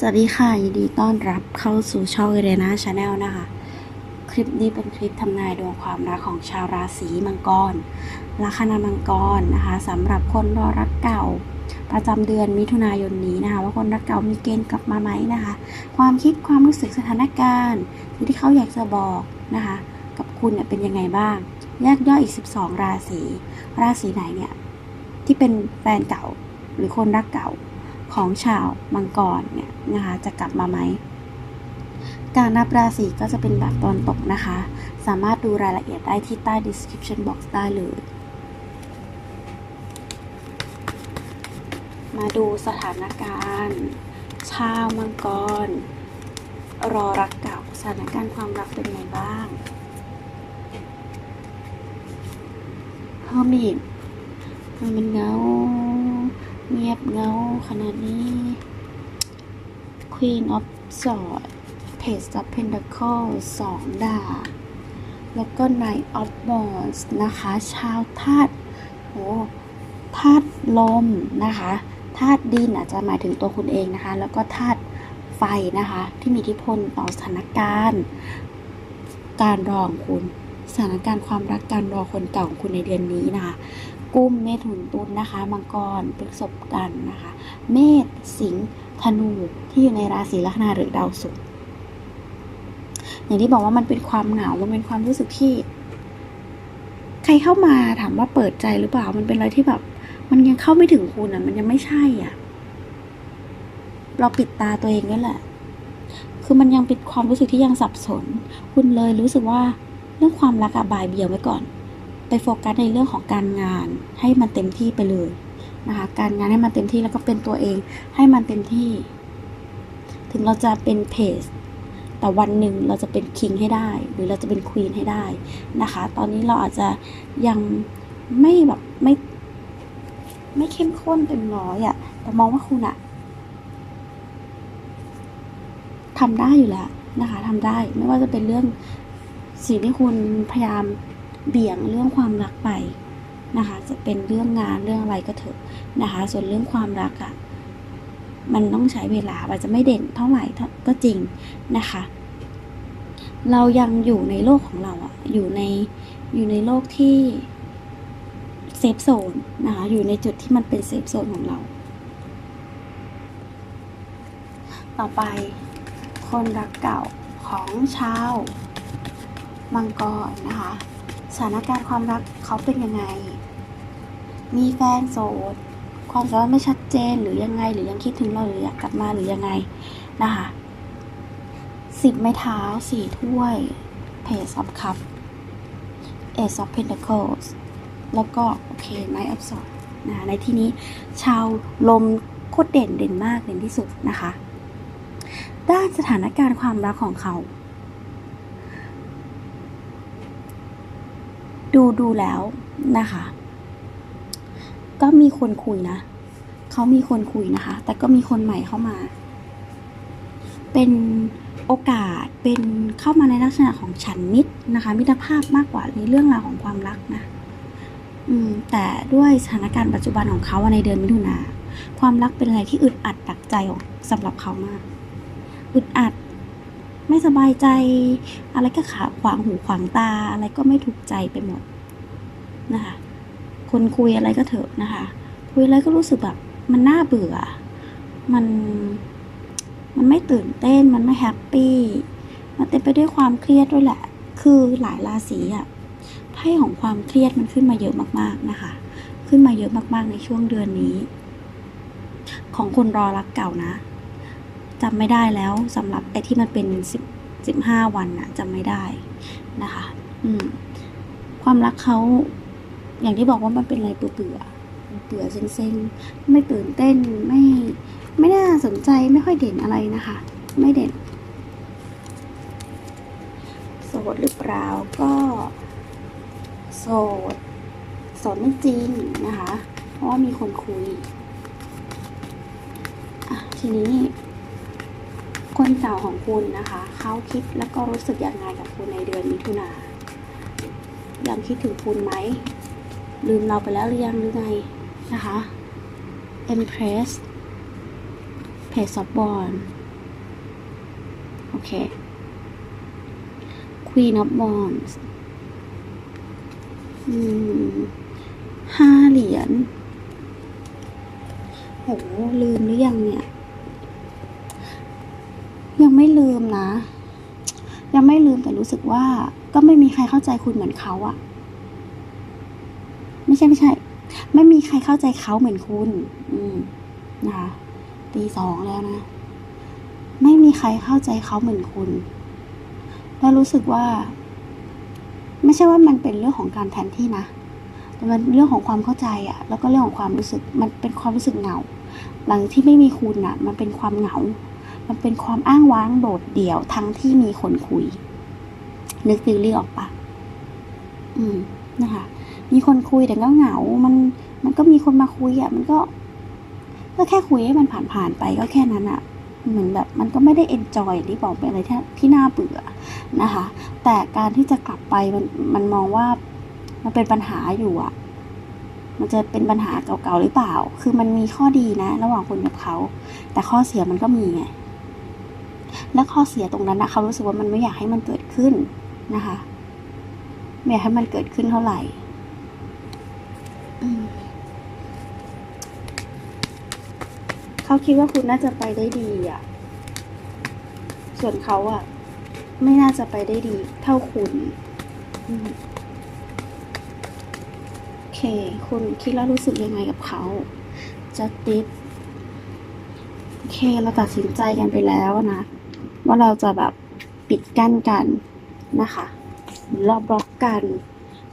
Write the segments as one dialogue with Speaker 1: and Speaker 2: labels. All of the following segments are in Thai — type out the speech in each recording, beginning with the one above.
Speaker 1: สวัสดีค่ะยินดีต้อนรับเข้าสู่ช่องเรนาชาแนลนะคะ คลิปนี้เป็นคลิปทำนายดวงความรักของชาวราศีมังกรลัคนามังกรนะคะสำหรับคนรอรักเก่า ประจำเดือนมิถุนายนนี้นะคะ ว่าคนรักเก่ามีเกณฑ์กลับมาไหมนะคะ ความคิดความรู้สึกสถานการณ์ที่เขาอยากจะบอกนะคะ กับคุณเนี่ยเป็นยังไงบ้างแยกย่อยอีก 12 ราศีราศีไหนเนี่ยที่เป็นแฟนเก่าหรือคนรักเก่า ของชาวมังกรเนี่ยนะคะจะกลับมาไหม การนับราศีก็จะเป็นแบบตอนตกนะคะ สามารถดูรายละเอียดได้ที่ใต้ description box ได้เลย มาดูสถานการณ์ ชาวมังกร รอรักเก่าสถานการณ์ความรักเป็นไงบ้างเฮอร์มิตมันเป็นเงา เงียบเงาขนาดนี้ Queen of Swords Page of Pentacles สองดาบแล้วก็ Knight of Wands นะคะ ชาวธาตุโหธาตุลมนะคะธาตุดินอาจจะหมายถึงตัวคุณเองนะคะ แล้วก็ธาตุไฟนะคะ ที่มีอิทธิพลต่อสถานการณ์ การรอของคุณ สถานการณ์ความรักการรอคนเก่าของคุณในเดือนนี้นะคะ กุ้มเมถุนตุลนะคะมังกรพฤษภกันนะคะ เมษสิงห์ธนูที่อยู่ในราศีลัคนาหรือดาวศุกร์อย่างที่บอกว่ามันเป็นความเหงา มันเป็นความรู้สึกที่ ใครเข้ามาถามว่าเปิดใจหรือเปล่า มันเป็นอะไรที่แบบ มันยังเข้าไม่ถึงคุณอะ มันยังไม่ใช่อะ เราปิดตาตัวเองนั่นแหละ คือมันยังเป็นความรู้สึกที่ยังสับสน คุณเลยรู้สึกว่าเรื่องความรักอะบายเบี่ยงไว้ก่อน ไปโฟกัสในเรื่องของการงานให้มันเต็มที่ไปเลยนะคะ การงานให้มันเต็มที่แล้วก็เป็นตัวเองให้มันเต็มที่ ถึงเราจะเป็นเพจแต่วันหนึ่งเราจะเป็นคิงให้ได้ หรือเราจะเป็นควีนให้ได้นะคะ ตอนนี้เราอาจจะยังไม่แบบไม่ ไม่เข้มข้นเต็มร้อยอะแต่มองว่าคุณอะทำได้อยู่แล้วนะคะทำได้ไม่ว่าจะเป็นเรื่องสิ่งที่คุณพยายาม เบี่ยงเรื่องความรักไปนะคะ จะเป็นเรื่องงานเรื่องอะไรก็เถอะนะคะ ส่วนเรื่องความรักอะ่ะมันต้องใช้เวลาอาจจะไม่เด่นเท่าไหร่ก็จริงนะคะ เรายังอยู่ในโลกของเราอะอยู่ในอยู่ในโลกที่เซฟโซนนะคะ อยู่ในจุดที่มันเป็นเซฟโซนของเรา ต่อไป คนรักเก่าของชาวมังกรนะคะ สถานการณ์ความรักเขาเป็นยังไง มีแฟนโสด ความสัมพันธ์ไม่ชัดเจนหรือยังไง หรือยังคิดถึงเราหรืออยากกลับมาหรือยังไงนะคะสิบไม้เท้าสี่ถ้วย Page of Cup Ace of Pentacles แล้วก็โอเค Knight of Swords นะคะในที่นี้ชาวลมโคตรเด่นเด่นมากเด่นที่สุดนะคะ ด้านสถานการณ์ความรักของเขา ดูดูแล้วนะคะ ก็มีคนคุยนะเขามีคนคุยนะคะ แต่ก็มีคนใหม่เข้ามา เป็นโอกาสเป็นเข้ามาในลักษณะของฉันมิตรนะคะ มิตรภาพมากกว่าในเรื่องราวของความรักนะ อืม แต่ด้วยสถานการณ์ปัจจุบันของเขาในเดือนมิถุนาความรักเป็นอะไรที่อึดอัดตักใจของสำหรับเขามาก อึดอัด ไม่สบายใจ อะไรก็ขาขวางหูขวางตา อะไรก็ไม่ถูกใจไปหมดนะคะ คนคุยอะไรก็เถอะนะคะ คุยอะไรก็รู้สึกแบบมันน่าเบื่อ มัน มันไม่ตื่นเต้น มันไม่แฮปปี้ มันเต็มไปด้วยความเครียดด้วยแหละ คือหลายราศีอะไพ่ของความเครียดมันขึ้นมาเยอะมากๆนะคะ ขึ้นมาเยอะมากๆในช่วงเดือนนี้ ของคนรอรักเก่านะ จำไม่ได้แล้วสำหรับไอ้ที่มันเป็นสิบสิบห้าวันน่ะจำไม่ได้นะคะ อืม ความรักเขาอย่างที่บอกว่ามันเป็นอะไรเบื่อเบื่อเซ็งๆ ไม่ตื่นเต้นไม่ไม่น่าสนใจไม่ค่อยเด่นอะไรนะคะ ไม่เด่นโสดหรือเปล่าก็โสดโสดไม่จริงนะคะ เพราะว่ามีคนคุย อะ ทีนี้ คนเก่าของคุณนะคะ เขาคิดแล้วก็รู้สึกยังไงกับคุณในเดือนมิถุนายังคิดถึงคุณไหม ลืมเราไปแล้วหรือยังหรือไงนะคะ Empress Page of Wands โอเค Queen of Wands อืมห้าเหรียญโหลืมหรือยังเนี่ย ไม่ลืมนะ ยังไม่ลืมแต่รู้สึกว่า ก็ไม่มีใครเข้าใจคุณเหมือนเขาอะไม่ใช่ไม่ใช่ ไม่มีใครเข้าใจเขาเหมือนคุณ อืมนะคะตีสองแล้วนะ ไม่มีใครเข้าใจเขาเหมือนคุณ แล้วรู้สึกว่า ไม่ใช่ว่ามันเป็นเรื่องของการแทนที่นะแต่มันเรื่องของความเข้าใจอะแล้วก็เรื่องของความรู้สึก มันเป็นความรู้สึกเหงา หลังที่ไม่มีคุณอะมันเป็นความเหงา มันเป็นความอ้างว้างโดดเดี่ยวทั้งที่มีคนคุย นึกฟิลลิ่ออกปะอืมนะคะ มีคนคุยแต่ก็เหงา มัน มันก็มีคนมาคุยอะมันก็ ก็แค่คุยให้มันผ่านๆไปก็แค่นั้นอะเหมือนแบบมันก็ไม่ได้เอนจอยที่บอกเป็นอะไรที่ที่น่าเบื่อนะคะ แต่การที่จะกลับไปมันมันมองว่ามันเป็นปัญหาอยู่อะมันจะเป็นปัญหาเก่าๆหรือเปล่า คือมันมีข้อดีนะ ระหว่างคุณกับเขา แต่ข้อเสียมันก็มีไง และข้อเสียตรงนั้นนะเขารู้สึกว่ามันไม่อยากให้มันเกิดขึ้นนะคะ ไม่อยากให้มันเกิดขึ้นเท่าไหร่เขาคิดว่าคุณน่าจะไปได้ดีอะ ส่วนเขาอะ ไม่น่าจะไปได้ดีเท่าคุณโอเค คุณคิดแล้วรู้สึกยังไงกับเขาจะติดโอเค เราตัดสินใจกันไปแล้วนะ ว่าเราจะแบบปิดกั้นกันนะคะหรือเราบล็อกกัน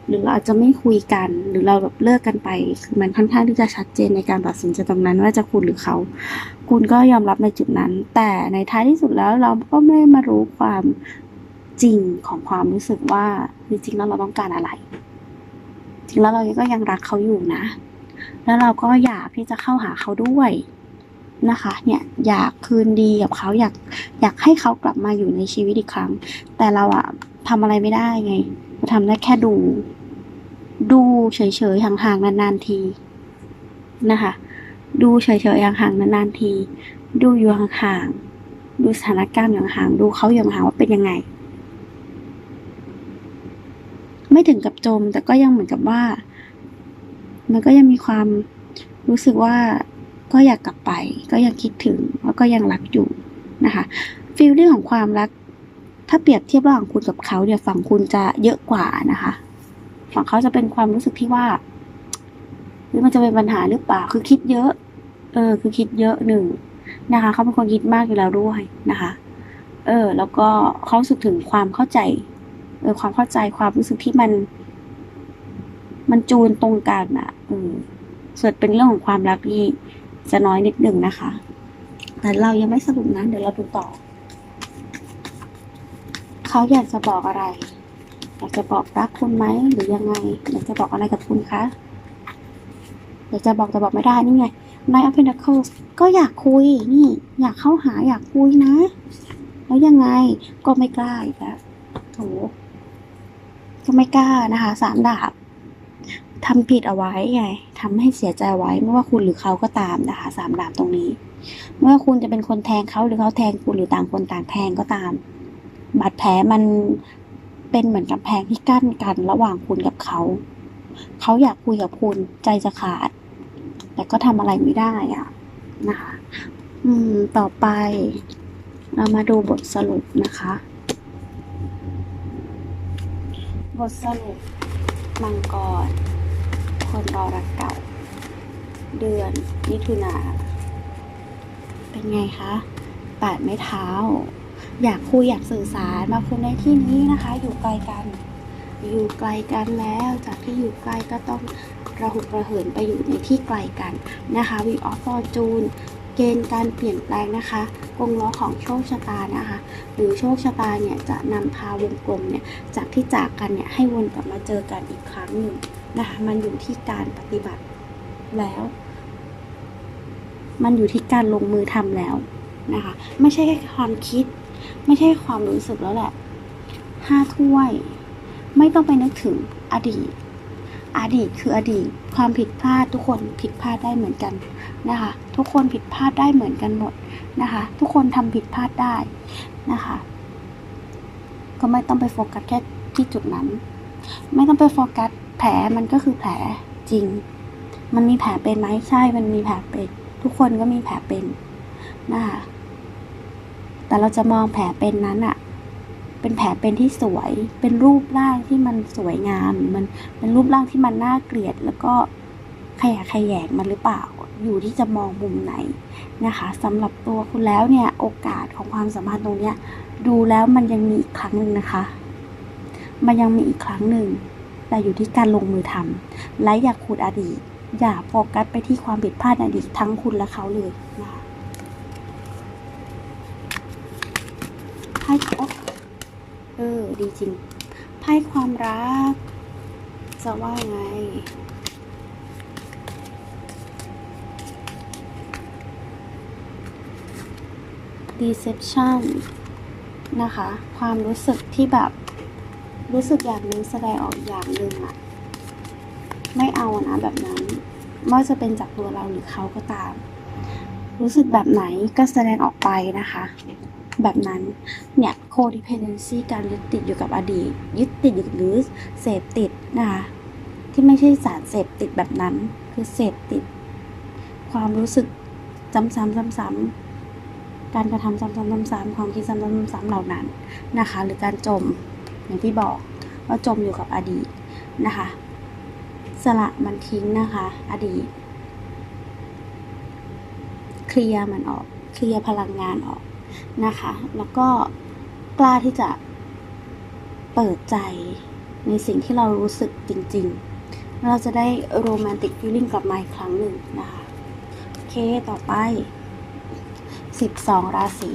Speaker 1: หรือเราอาจจะไม่คุยกัน หรือเราแบบเลิกกันไปคือมันค่อนข้างที่จะชัดเจนในการตัดสินใจตรงนั้น ว่าจะคุณหรือเขา คุณก็ยอมรับในจุดนั้น แต่ในท้ายที่สุดแล้วเราก็ไม่มารู้ความจริงของความรู้สึกว่าจริงๆแล้วเราต้องการอะไร จริงแล้วเราก็ยังรักเขาอยู่นะ แล้วเราก็อยากที่จะเข้าหาเขาด้วย นะคะเนี่ยอยากคืนดีกับเขาอยากอยากให้เขากลับมาอยู่ในชีวิตอีกครั้ง แต่เราอะทำอะไรไม่ได้ไงเราทำได้แค่ดู ดูเฉยๆห่างๆนานๆทีนะคะ ดูเฉยๆห่างๆนานๆที ดูอยู่ห่างๆดูสถานการณ์อยู่ห่างดูเขาอยู่ห่างว่าเป็นยังไง ไม่ถึงกับจมแต่ก็ยังเหมือนกับว่า มันก็ยังมีความรู้สึกว่า ก็อยากกลับไป ก็ยังคิดถึงแล้วก็ยังรักอยู่นะคะฟีลลิ่งของความรัก ถ้าเปรียบเทียบระหว่างคุณกับเขาเนี่ยฝั่งคุณจะเยอะกว่านะคะ ฝั่งเขาจะเป็นความรู้สึกที่ว่าหรือมันจะเป็นปัญหาหรือเปล่าคือคิดเยอะ เออ คือคิดเยอะหนึ่งนะคะเขาเป็นคนคิดมากอยู่แล้วด้วยนะคะ เออ แล้วก็เขาสึกถึงความเข้าใจ เออ ความเข้าใจความรู้สึกที่มัน มันจูนตรงกันอะเออส่วนเป็นเรื่องของความรักนี่ จะน้อยนิดหนึ่งนะคะ แต่เรายังไม่สรุปนะ เดี๋ยวเราดูต่อ เขาอยากจะบอกอะไร อยากจะบอกรักคุณไหมหรือยังไง อยากจะบอกอะไรกับคุณคะ อยากจะบอกแต่บอกไม่ได้นี่ไง Knight of Pentacles ก็อยากคุยนี่ อยากเข้าหาอยากคุยนะ แล้วยังไงก็ไม่กล้าอีกแล้วโถก็ไม่กล้านะคะสามดาบ ทำผิดเอาไว้ไงทำให้เสียใจไว้ไม่ว่าคุณหรือเขาก็ตามนะคะสามดาบตรงนี้เมื่อคุณจะเป็นคนแทงเขาหรือเขาแทงคุณหรือต่างคนต่างแทงก็ตาม บาดแผลมันเป็นเหมือนกำแพงที่กั้นกันระหว่างคุณกับเขา เขาอยากคุยกับคุณใจจะขาด แต่ก็ทำอะไรไม่ได้อะนะคะอืม ต่อไปเรามาดูบทสรุปนะคะ บทสรุปมังกร คนรอรักเก่า เดือนมิถุนา เป็นไงคะแปดไม้เท้า อยากคุยอยากสื่อสารมาคุณในที่นี้นะคะ อยู่ไกลกัน อยู่ไกลกันแล้ว จากที่อยู่ไกลก็ต้องระหุกระเหินไปอยู่ในที่ไกลกันนะคะวีออฟฟอร์จูนเกณฑ์การเปลี่ยนแปลงนะคะ กงล้อของโชคชะตานะคะ หรือโชคชะตาเนี่ยจะนำพาวงกลมเนี่ยจากที่จากกันเนี่ยให้วนกลับมาเจอกันอีกครั้งหนึ่ง นะคะมันอยู่ที่การปฏิบัติแล้ว มันอยู่ที่การลงมือทำแล้วนะคะ ไม่ใช่แค่ความคิด ไม่ใช่ความรู้สึกแล้วแหละห้าถ้วย ไม่ต้องไปนึกถึงอดีต อดีตคืออดีต ความผิดพลาดทุกคนผิดพลาดได้เหมือนกันนะคะ ทุกคนผิดพลาดได้เหมือนกันหมดนะคะ ทุกคนทำผิดพลาดได้นะคะ ก็ไม่ต้องไปโฟกัสแค่ที่จุดนั้น ไม่ต้องไปโฟกัส แผลมันก็คือแผลจริง มันมีแผลเป็นไหมใช่ มันมีแผลเป็น ทุกคนก็มีแผลเป็นนะคะแต่เราจะมองแผลเป็นนั้นอะเป็นแผลเป็นที่สวย เป็นรูปร่างที่มันสวยงาม มันเป็นรูปร่างที่มันน่าเกลียด แล้วก็ขยะแขยงมันหรือเปล่า อยู่ที่จะมองมุมไหนนะคะสำหรับตัวคุณแล้วเนี่ยโอกาสของความสัมพันธ์ตรงเนี้ยดูแล้วมันยังมีอีกครั้งหนึ่งนะคะ มันยังมีอีกครั้งหนึ่ง แต่อยู่ที่การลงมือทำและอย่าขูดอดีต อย่าโฟกัสไปที่ความผิดพลาดอดีตทั้งคุณและเขาเลยนะคะไพ่โอ๊ะเออ ดีจริงไพ่ความรัก จะว่าไง deception นะคะ ความรู้สึกที่แบบ รู้สึกอย่างหนึงแสดงออกอย่างหนึ่งอะไม่เอานะแบบนั้นไม่ว่าจะเป็นจากตัวเราหรือเขาก็ตาม รู้สึกแบบไหนก็แสดงออกไปนะคะ แบบนั้นเนี่ย codependency การยึดติดอยู่กับอดีต ยึดติดหรือเสพติดนะคะที่ไม่ใช่สารเสพติดแบบนั้น คือเสพติด ความรู้สึกซ้ำๆซ้ำๆการกระทำซ้ำๆซ้ำๆความคิดซ้ำๆซ้ำๆเหล่านั้นนะคะ หรือการจม อย่างที่บอกว่าจมอยู่กับอดีตนะคะ สละมันทิ้งนะคะ อดีต เคลียร์มันออก เคลียร์พลังงานออกนะคะ แล้วก็กล้าที่จะเปิดใจในสิ่งที่เรารู้สึกจริง ๆ เราจะได้โรแมนติกฟีลลิ่งกลับมาอีกครั้งหนึ่งนะคะ โอเค ต่อไป 12 ราศี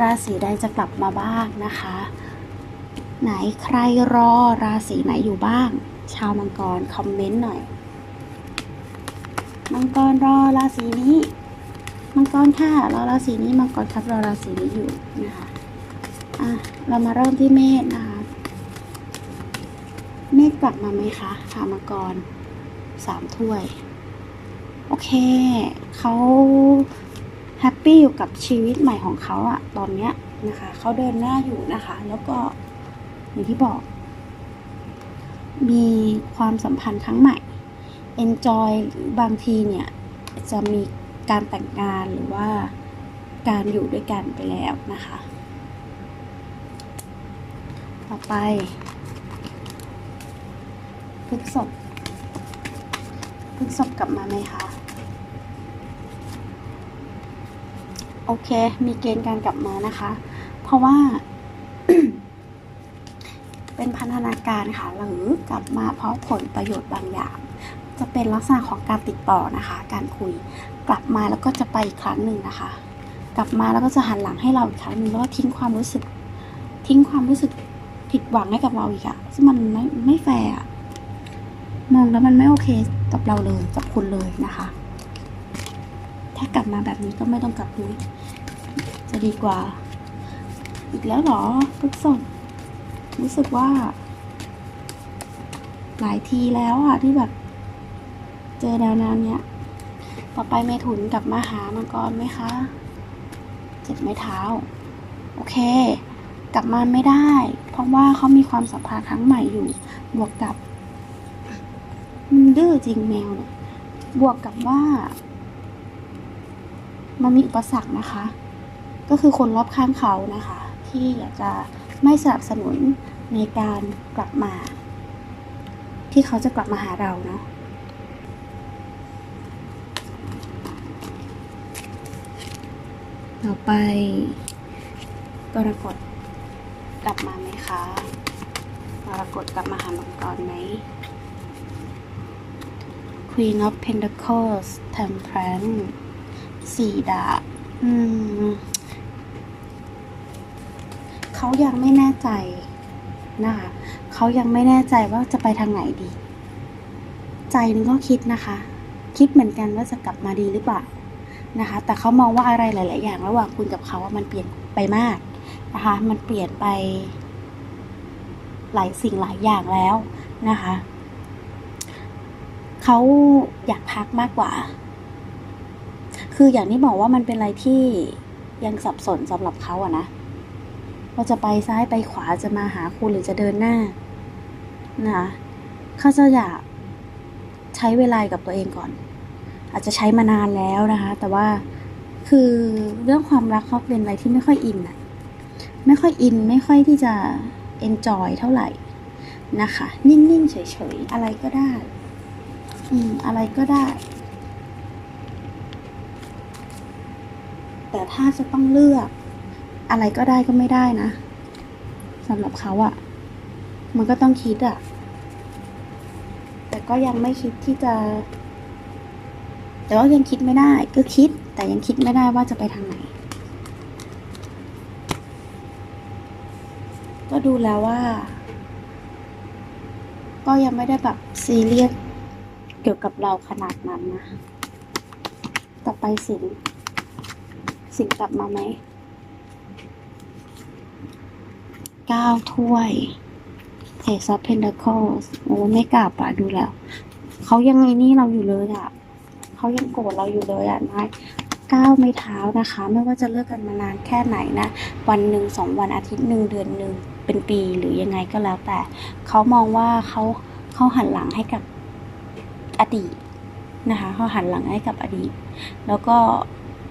Speaker 1: ราศีใดจะกลับมาบ้างนะคะ ไหนใครรอราศีไหนอยู่บ้าง ชาวมังกรคอมเมนต์หน่อย มังกรรอราศีนี้มังกรค่ะรอราศีนี้มังกรครับรอราศีนี้อยู่นะคะอะเรามาเริ่มที่เมษนะคะ เมษกลับมาไหมคะชาวมังกรสามถ้วย โอเคเขา แฮปปี้อยู่กับชีวิตใหม่ของเขาอะตอนเนี้ยนะคะเขาเดินหน้าอยู่นะคะ แล้วก็อย่างที่บอก มีความสัมพันธ์ครั้งใหม่ enjoy บางทีเนี่ยจะมีการแต่งงานหรือว่าการอยู่ด้วยกันไปแล้วนะคะ ต่อไปพฤกษบพฤกษบกลับมาไหมคะ โอเค มีเกณฑ์การกลับมานะคะ เพราะว่า เป็นพันธนาการค่ะ หรือกลับมาเพราะผลประโยชน์บางอย่าง จะเป็นลักษณะของการติดต่อนะคะ การคุย กลับมาแล้วก็จะไปอีกครั้งหนึ่งนะคะ กลับมาแล้วก็จะหันหลังให้เราอีกครั้งหนึ่งแล้วก็ทิ้งความรู้สึก ทิ้งความรู้สึกผิดหวังให้กับเราอีกอะซึ่งมันไม่ไม่แฟร์อะมองแล้วมันไม่โอเคกับเราเลยกับคุณเลยนะคะ ถ้ากลับมาแบบนี้ก็ไม่ต้องกลับด้วยจะดีกว่า อีกแล้วเหรอทุกสนรู้สึกว่า หลายทีแล้วอะที่แบบ เจอแนวน้ำเนี้ย ต่อไปเมถุนกลับมาหามังกรไหมคะ เจ็บไม้เท้า โอเค กลับมาไม่ได้ เพราะว่าเขามีความสัมพันธ์ครั้งใหม่อยู่ บวกกับดื้อจริงแมวเนี่ย บวกกับว่า มันมีอุปสรรคนะคะ ก็คือคนรอบข้างเขานะคะ ที่อยากจะไม่สนับสนุนในการกลับมา ที่เขาจะกลับมาหาเราเนาะต่อไปกรกฎกลับมาไหมคะกรกฎกลับมาหามังกรไหม Queen of Pentacles Temperance สี่ดาบอืมเขายังไม่แน่ใจนะคะเขายังไม่แน่ใจว่าจะไปทางไหนดี ใจนึงก็คิดนะคะ คิดเหมือนกันว่าจะกลับมาดีหรือเปล่านะคะ แต่เขามองว่าอะไรหลาย ๆ อย่าง ระหว่างคุณกับเขาว่ามันเปลี่ยนไปมากนะคะ มันเปลี่ยนไป หลายสิ่งหลายอย่างแล้วนะคะ เขาอยากพักมากกว่า คืออย่างที่บอกว่ามันเป็นอะไรที่ยังสับสนสำหรับเขาอะนะว่าจะไปซ้ายไปขวาจะมาหาคุณหรือจะเดินหน้านะคะเขาจะอยากใช้เวลากับตัวเองก่อน อาจจะใช้มานานแล้วนะคะ แต่ว่าคือเรื่องความรักเขาเป็นอะไรที่ไม่ค่อยอินอะไม่ค่อยอินไม่ค่อยที่จะ enjoy เท่าไหร่นะคะ นิ่ง ๆ เฉย ๆ อะไรก็ได้ อืม อะไรก็ได้ แต่ถ้าจะต้องเลือก อะไรก็ได้ก็ไม่ได้นะสำหรับเขาอะมันก็ต้องคิดอะแต่ก็ยังไม่คิดที่จะ แต่ว่ายังคิดไม่ได้ ก็คิด แต่ยังคิดไม่ได้ว่าจะไปทางไหน ก็ดูแล้วว่า ก็ยังไม่ได้แบบซีเรียสเกี่ยวกับเราขนาดนั้นนะ ต่อไปสิง สิงกลับมาไหมเก้าถ้วย Ace of Pentacles โอ้ไม่กลับอะดูแล้ว เขายังไงนี่เราอยู่เลยอะเขายังโกรธเราอยู่เลยอะนายก้าวไม่เท้านะคะ ไม่ว่าจะเลิกกันมานานแค่ไหนนะ วันหนึ่งสองวันอาทิตย์หนึ่งเดือนหนึ่งเป็นปีหรือยังไงก็แล้วแต่ เขามองว่าเขาเขาหันหลังให้กับอดีตนะคะเขาหันหลังให้กับอดีต แล้วก็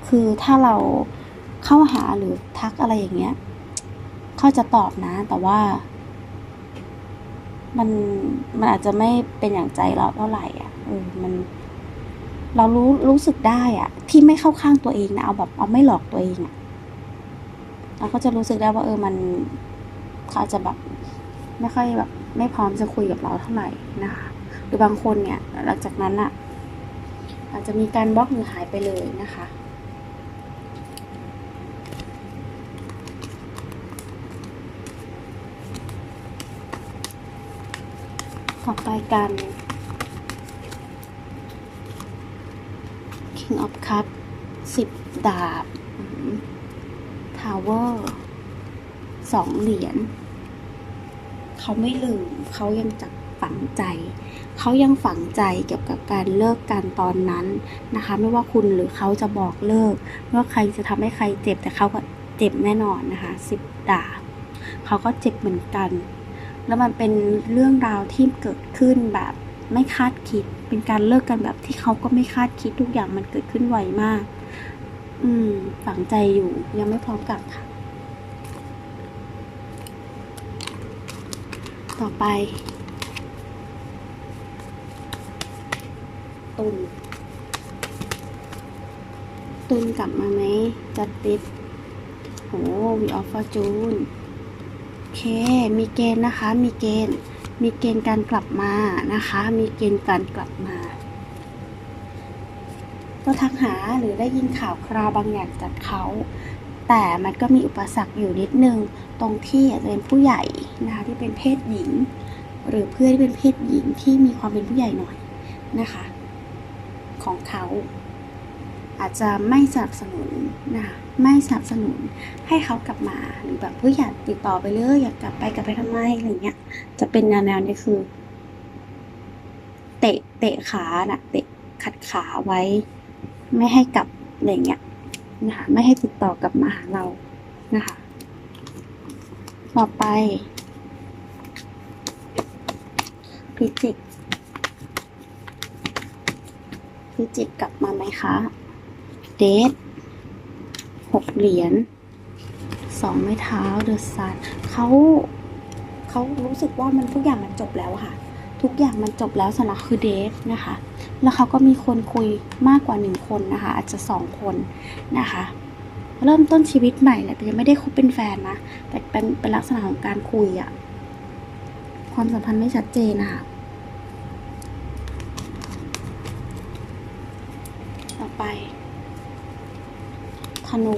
Speaker 1: คือถ้าเราเข้าหาหรือทักอะไรอย่างเงี้ย เขาจะตอบนะ แต่ว่า มันมันอาจจะไม่เป็นอย่างใจเราเท่าไหร่อะเออมัน เรารู้รู้สึกได้อะ ที่ไม่เข้าข้างตัวเองนะเอาแบบเอาไม่หลอกตัวเองอะเราก็จะรู้สึกได้ว่า เออมันเขาอาจจะแบบไม่ค่อยแบบ ไม่พร้อมจะคุยกับเราเท่าไหร่นะคะหรือบางคนเนี่ย หลังจากนั้นอะ อาจจะมีการบล็อกหรือหายไปเลยนะคะ ต่อไปกัน King of Cup สิบดาบทาวเวอร์สองเหรียญเขาไม่ลืมเขายังจับฝังใจ เขายังฝังใจเกี่ยวกับการเลิกกันตอนนั้นนะคะ ไม่ว่าคุณหรือเขาจะบอกเลิกไม่ว่าใครจะทำให้ใครเจ็บแต่เขาก็เจ็บแน่นอนนะคะสิบดาบเขาก็เจ็บเหมือนกัน แล้วมันเป็นเรื่องราวที่เกิดขึ้นแบบไม่คาดคิด เป็นการเลิกกันแบบที่เขาก็ไม่คาดคิดทุกอย่างมันเกิดขึ้นไวมาก อืม ฝังใจอยู่ยังไม่พร้อมกลับค่ะ ต่อไปตุนตุนกลับมาไหมจัดติดโอ้วีออฟฟอร์จูน เค มีเกณฑ์นะคะ มีเกณฑ์ มีเกณฑ์การกลับมานะคะ มีเกณฑ์การกลับมา ก็ทักหาหรือได้ยินข่าวคราวบางอย่างจากเขา แต่มันก็มีอุปสรรคอยู่นิดนึง ตรงที่จะเป็นผู้ใหญ่นะคะที่เป็นเพศหญิง หรือเพื่อนที่เป็นเพศหญิงที่มีความเป็นผู้ใหญ่หน่อยนะคะ ของเขา อาจจะไม่สนับสนุนนะคะไม่สนับสนุนให้เขากลับมาหรือแบบเพื่ออยากติดต่อไปเลยอยากกลับไปกลับไปทำไมอะไรเงี้ย จะเป็นแนวแนวนี้คือ เตะเตะขาน่ะเตะขัดขาไว้ ไม่ให้กลับอะไรเงี้ยนะคะไม่ให้ติดต่อกลับมาหาเรานะคะต่อไปพิจิกพิจิกกลับมาไหมคะ เดทหกเหรียญสองไม้เท้าเดอะซันเขาเขารู้สึกว่ามันทุกอย่างมันจบแล้วค่ะ ทุกอย่างมันจบแล้วสำหรับคือเดทนะคะ แล้วเขาก็มีคนคุยมากกว่าหนึ่งคนนะคะ อาจจะสองคนนะคะ เริ่มต้นชีวิตใหม่แหละแต่ยังไม่ได้คบเป็นแฟนนะแต่เป็นเป็นลักษณะของการคุยอะความสัมพันธ์ไม่ชัดเจนนะคะต่อไป นู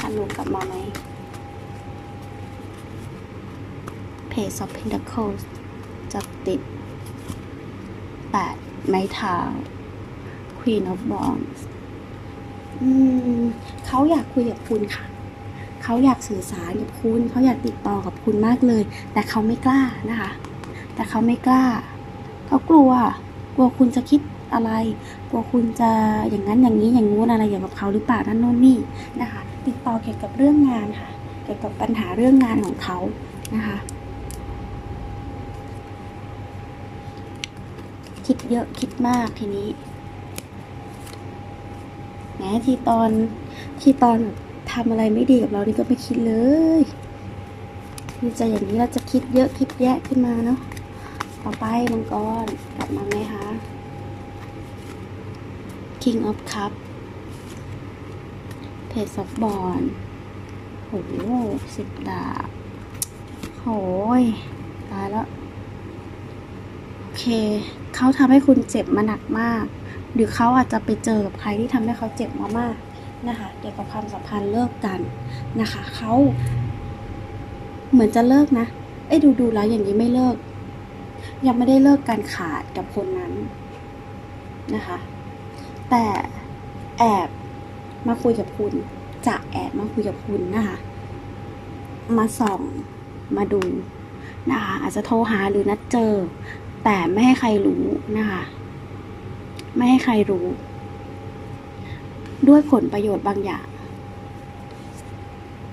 Speaker 1: ธนูกลับมาไหม Page of Pentacles จะติดแปดไม้เท้า Queen of Wands เขาอยากคุยกับคุณค่ะ เขาอยากสื่อสารกับคุณ เขาอยากติดต่อกับคุณมากเลย แต่เขาไม่กล้านะคะ แต่เขาไม่กล้า เขากลัว กลัวคุณจะคิด อะไร กลัวคุณจะอย่างนั้นอย่างนี้อย่างงู้นอะไรอย่างกับเขาหรือเปล่านั่นโน่นนี่นะคะ ติดต่อเกี่ยวกับเรื่องงานค่ะ เกี่ยวกับปัญหาเรื่องงานของเขานะคะคิดเยอะคิดมากทีนี้แหมที่ตอนที่ตอนทำอะไรไม่ดีกับเรานี่ก็ไม่คิดเลยนี่จะอย่างนี้เราจะคิดเยอะคิดแยะขึ้นมาเนาะต่อไปมังกรกลับมาไหมคะ King of Cup Page of b o n โหสิบดาบโหยตายแล้ว โอเค เขาทำให้คุณเจ็บมาหนักมาก หรือเขาอาจจะไปเจอกับใครที่ทำให้เขาเจ็บมามากนะคะเกี่ยวกับความสัมพันธ์เลิกกันนะคะเขาเหมือนจะเลิกนะเอ้ดูดูแล้วอย่างนี้ไม่เลิก ยังไม่ได้เลิกการขาดกับคนนั้นนะคะ แต่แอบมาคุยกับคุณ จะแอบมาคุยกับคุณนะคะ มาส่องมาดูนะคะอาจจะโทรหาหรือนัดเจอ แต่ไม่ให้ใครรู้นะคะ ไม่ให้ใครรู้ ด้วยผลประโยชน์บางอย่าง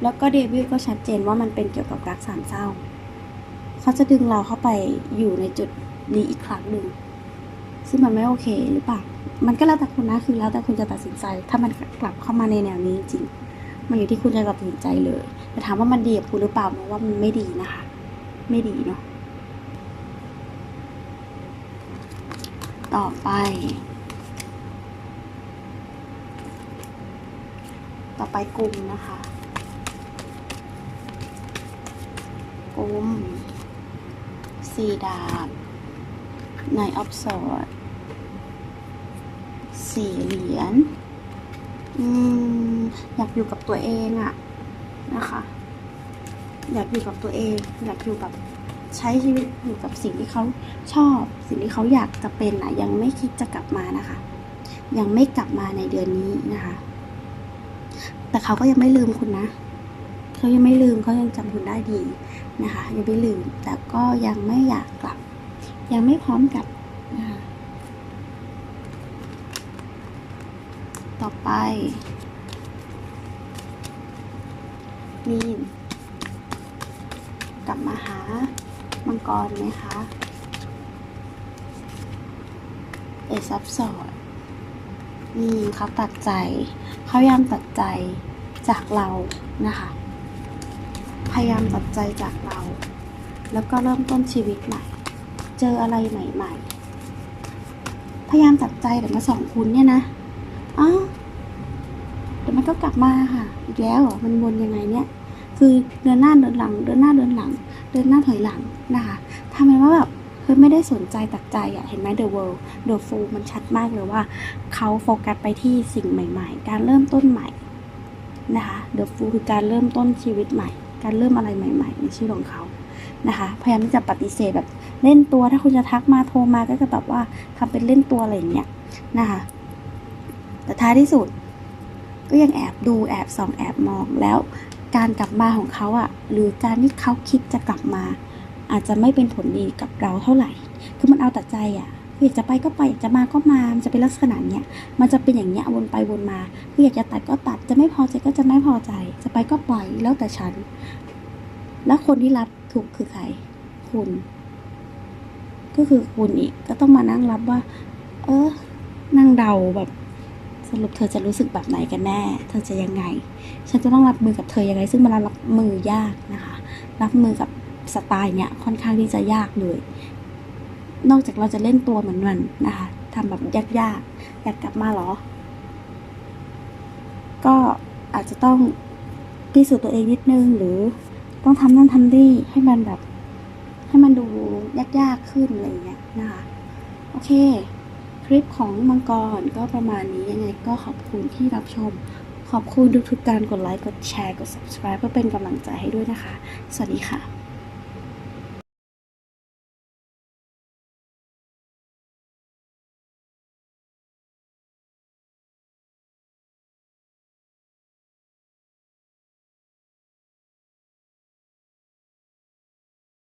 Speaker 1: แล้วก็เดวิดก็ชัดเจนว่ามันเป็นเกี่ยวกับรักสามเศร้า เขาจะดึงเราเข้าไปอยู่ในจุดนี้อีกครั้งหนึ่งซึ่งมันไม่โอเคหรือเปล่า มันก็แล้วแต่คุณนะคือแล้วแต่คุณจะตัดสินใจ ถ้ามันกลับเข้ามาในแนวนี้จริง มันอยู่ที่คุณจะตัดสินใจเลยแต่ถามว่ามันดีกับคุณหรือเปล่าเพราะว่ามันไม่ดีนะคะ ไม่ดีเนาะต่อไป ต่อไปกลุ่มนะคะกลุ่มสี่ดาบในออฟสอด สี่เหรียญอืมอยากอยู่กับตัวเองอะนะคะ อยากอยู่กับตัวเอง อยากอยู่กับใช้ชีวิตอยู่กับสิ่งที่เขาชอบ สิ่งที่เขาอยากจะเป็นอะยังไม่คิดจะกลับมานะคะ ยังไม่กลับมาในเดือนนี้นะคะ แต่เขาก็ยังไม่ลืมคุณนะเขายังไม่ลืมเขายังจำคุณได้ดีนะคะ ยังไม่ลืมแต่ก็ยังไม่อยากกลับ ยังไม่พร้อมกลับนะคะต่อไป มีนกลับมาหามังกรไหมคะเอซับสอดอืมเขาตัดใจ เขาพยายามตัดใจจากเรานะคะ พยายามตัดใจจากเรา แล้วก็เริ่มต้นชีวิตใหม่ เจออะไรใหม่ ๆ พยายามตัดใจแต่มาสองคุณเนี่ยนะอ้าว มันก็กลับมาค่ะอีกแล้วมันวนยังไงเนี่ยคือเดินหน้าเดินหลัง เดินหน้าเดินหลัง เดินหน้าถอยหลังนะคะทำไมว่าแบบเฮ้ยไม่ได้สนใจตัดใจอะเห็นไหม The World The Fool มันชัดมากเลยว่าเขาโฟกัสไปที่สิ่งใหม่ ๆ การเริ่มต้นใหม่นะคะ The Fool คือการเริ่มต้นชีวิตใหม่ การเริ่มอะไรใหม่ ๆ ในชีวิตของเขานะคะพยายามที่จะปฏิเสธแบบเล่นตัวถ้าคุณจะทักมาโทรมาก็จะแบบว่าทำเป็นเล่นตัวอะไรอย่างเงี้ยนะคะแต่ท้ายที่สุด ก็ยังแอบดูแอบส่องแอบมองแล้ว การกลับมาของเขาอะหรือการที่เขาคิดจะกลับมา อาจจะไม่เป็นผลดีกับเราเท่าไหร่ คือมันเอาแต่ใจอะคืออยากจะไปก็ไปอยากจะมาก็มา มันจะเป็นลักษณะเนี้ย มันจะเป็นอย่างเงี้ยวนไปวนมา คืออยากจะตัดก็ตัด จะไม่พอใจก็จะไม่พอใจ จะไปก็ปล่อยแล้วแต่ฉัน แล้วคนที่รับถูกคือใคร คุณ ก็คือคุณอีก ก็ต้องมานั่งรับว่า เออ นั่งเดาแบบ รุปเธอจะรู้สึกแบบไหนกันแน่ เธอจะยังไง ฉันจะต้องรับมือกับเธอยังไง ซึ่งมันรับมือยากนะคะ รับมือกับสไตล์เนี้ยค่อนข้างที่จะยากเลย นอกจากเราจะเล่นตัวเหมือนมันนะคะทำแบบยากๆ อยากกลับมาเหรอ ก็อาจจะต้องพิสูจน์ตัวเองนิดนึง หรือต้องทำนั่นทำนี่ให้มันแบบ ให้มันดูยากๆขึ้นอะไรอย่างเงี้ยนะคะ โอเค ลิปของมังกรก็ประมาณนี้ยังไงก็ขอบคุณที่รับชม ขอบคุณทุกๆการกดไลค์ กดแชร์ กด subscribe เพื่อเป็นกำลังใจให้ด้วยนะคะ สวัสดีค่ะ